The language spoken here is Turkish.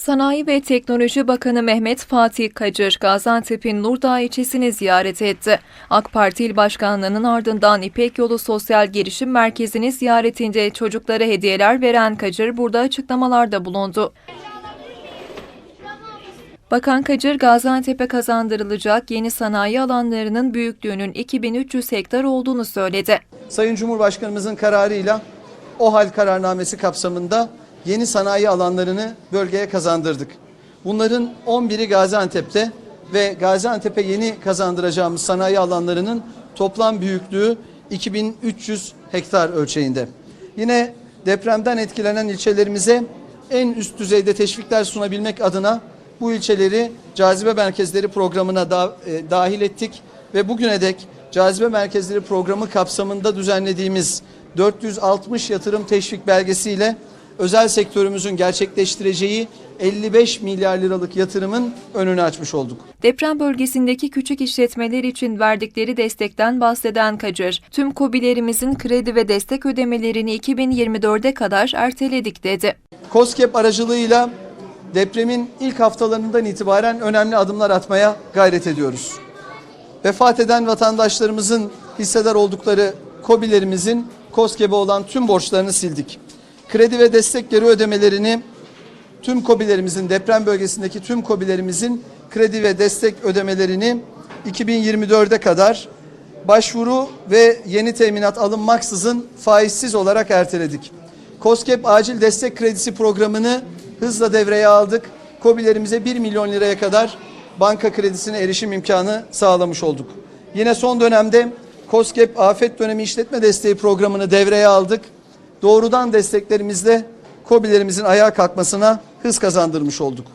Sanayi ve Teknoloji Bakanı Mehmet Fatih Kacır, Gaziantep'in Nurdağ ilçesini ziyaret etti. AK Parti İl Başkanlığı'nın ardından İpek Yolu Sosyal Gelişim Merkezi'ni ziyaretinde çocuklara hediyeler veren Kacır burada açıklamalarda bulundu. Bakan Kacır, Gaziantep'e kazandırılacak yeni sanayi alanlarının büyüklüğünün 2300 hektar olduğunu söyledi. Sayın Cumhurbaşkanımızın kararıyla OHAL kararnamesi kapsamında yeni sanayi alanlarını bölgeye kazandırdık. Bunların 11'i Gaziantep'te ve Gaziantep'e yeni kazandıracağımız sanayi alanlarının toplam büyüklüğü 2300 hektar ölçeğinde. Yine depremden etkilenen ilçelerimize en üst düzeyde teşvikler sunabilmek adına bu ilçeleri cazibe merkezleri programına da, e, dahil ettik ve bugüne dek cazibe merkezleri programı kapsamında düzenlediğimiz 460 yatırım teşvik belgesiyle özel sektörümüzün gerçekleştireceği 55 milyar liralık yatırımın önünü açmış olduk. Deprem bölgesindeki küçük işletmeler için verdikleri destekten bahseden Kacır, tüm KOBİ'lerimizin kredi ve destek ödemelerini 2024'e kadar erteledik dedi. COSGAP aracılığıyla depremin ilk haftalarından itibaren önemli adımlar atmaya gayret ediyoruz. Vefat eden vatandaşlarımızın hissedar oldukları KOBİ'lerimizin COSGAP'e olan tüm borçlarını sildik. Kredi ve destek geri ödemelerini tüm KOBİ'lerimizin deprem bölgesindeki tüm KOBİ'lerimizin kredi ve destek ödemelerini 2024'e kadar başvuru ve yeni teminat alınmaksızın faizsiz olarak erteledik. COSGAP acil destek kredisi programını hızla devreye aldık. KOBİ'lerimize 1 milyon liraya kadar banka kredisine erişim imkanı sağlamış olduk. Yine son dönemde COSGAP afet dönemi işletme desteği programını devreye aldık. Doğrudan desteklerimizle KOBİ'lerimizin ayağa kalkmasına hız kazandırmış olduk.